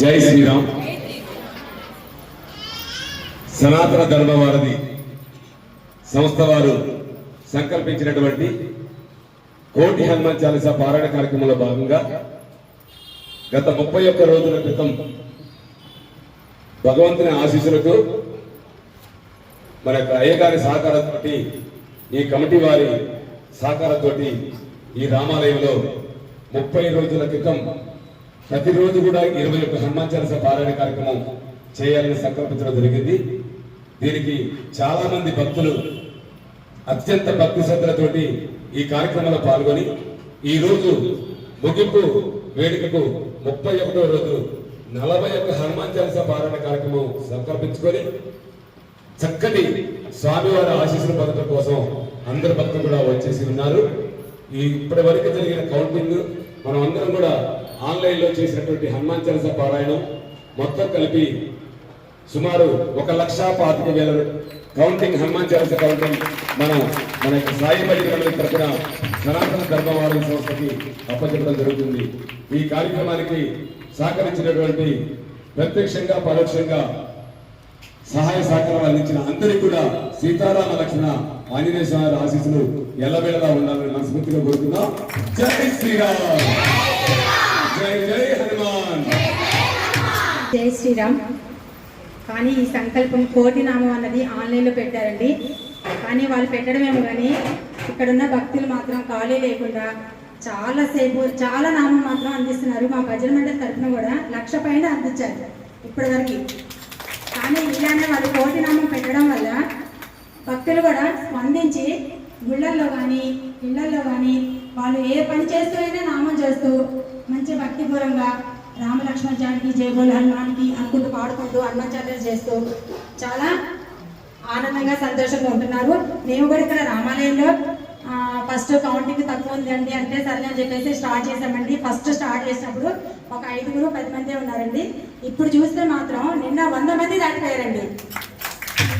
జై శ్రీరామ్. సనాతన ధర్మ వారధి సంస్థ వారు సంకల్పించినటువంటి కోటి హనుమాన్ చాలీసా పారాయణ కార్యక్రమంలో భాగంగా గత ముప్పై ఒక్క రోజుల క్రితం భగవంతుని ఆశీస్సులతో మన యొక్క అయ్యగారి సహకారంతో ఈ కమిటీ వారి సహకారంతో ఈ రామాలయంలో ముప్పై రోజుల క్రితం ప్రతిరోజు కూడా ఇరవై ఒక్క హనుమాన్ పారాయణ కార్యక్రమం చేయాలని సంకల్పించడం జరిగింది. దీనికి చాలా మంది భక్తులు అత్యంత భక్తి శ్రద్ధలతోటి ఈ కార్యక్రమంలో పాల్గొని ఈ రోజు ముగింపు వేడుకకు ముప్పై ఒకటో రోజు నలభై ఒక్క హనుమాన్ చాలీస పారాయణ కార్యక్రమం సంకల్పించుకొని చక్కటి స్వామివారి ఆశీస్సులు పొందడం కోసం అందరు భక్తులు కూడా వచ్చేసి ఉన్నారు. ఈ ఇప్పటి వరకు జరిగిన కౌంటింగ్ మనం అందరం కూడా ఆన్లైన్లో చేసినటువంటి హనుమాన్ చాలీసా పారాయణం మొత్తం కలిపి సుమారు ఒక లక్ష పాతిక వేల కౌంటింగ్ హనుమాన్ చాలీసా కౌంటింగ్ మన మన యొక్క సాయి భజన తరఫున సనాతన ధర్మవారి సంస్థకి అప్పచెప్పడం జరుగుతుంది. ఈ కార్యక్రమానికి సహకరించినటువంటి ప్రత్యక్షంగా పరోక్షంగా సహాయ సహకారాలు అందించిన అందరికీ కూడా సీతారామ లక్ష్మణ ఆంజనేయ స్వామి ఆశీస్సులు ఎల్లవేళలా ఉండాలని మనస్ఫూర్తిగా కోరుతున్నాం జై శ్రీరామ్! జై శ్రీరామ్. కానీ ఈ సంకల్పం కోటి నామం అన్నది ఆన్లైన్లో పెట్టారండి. కానీ వాళ్ళు పెట్టడమేమో కానీ ఇక్కడున్న భక్తులు మాత్రం ఖాళీ లేకుండా చాలాసేపు చాలా నామం మాత్రం అందిస్తున్నారు. మా భజన మండలి తరఫున కూడా లక్ష పైన అందించారు ఇప్పటివరకు. కానీ ఇలానే వాళ్ళు కోటి నామం పెట్టడం వల్ల భక్తులు కూడా స్పందించి గుళ్ళల్లో కానీ ఇళ్ళల్లో కానీ వాళ్ళు ఏ పని చేస్తూ అయినా నామం చేస్తూ మంచి భక్తిపూరంగా రామ లక్ష్మణ జానికి జై హనుమాన్కి అనుకుంటూ పాడుకుంటూ హనుమాచార్య చేస్తూ చాలా ఆనందంగా సంతోషంగా ఉంటున్నారు. మేము కూడా ఇక్కడ రామాలయంలో ఫస్ట్ కౌంటింగ్ తక్కువ ఉందండి అంటే సరే అని చెప్పేసి స్టార్ట్ చేసామండి ఫస్ట్ స్టార్ట్ చేసినప్పుడు ఒక ఐదుగురు పది మంది ఉన్నారండి. ఇప్పుడు చూస్తే మాత్రం నిన్న వంద మంది దాటిపోయారండి.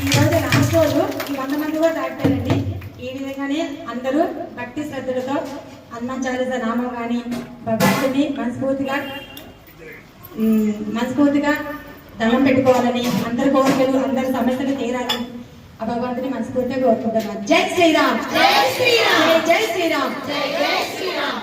ఈ రోజు లాస్ట్ రోజు ఈ వంద మంది కూడా దాటిపోయారండి. ఈ విధంగానే అందరూ భక్తి శ్రద్ధలతో హనుమాన్ చాలీసా నామం కానీ భగవంతుని మనస్ఫూర్తిగా మనస్ఫూర్తిగా దండం పెట్టుకోవాలని అందరి కోరికలు అందరి సమస్యలు తీరాలని ఆ భగవంతుని మనస్ఫూర్తిగా కోరుకుంటున్నాను జై శ్రీరామ్! జై శ్రీరామ్! జై శ్రీరామ్!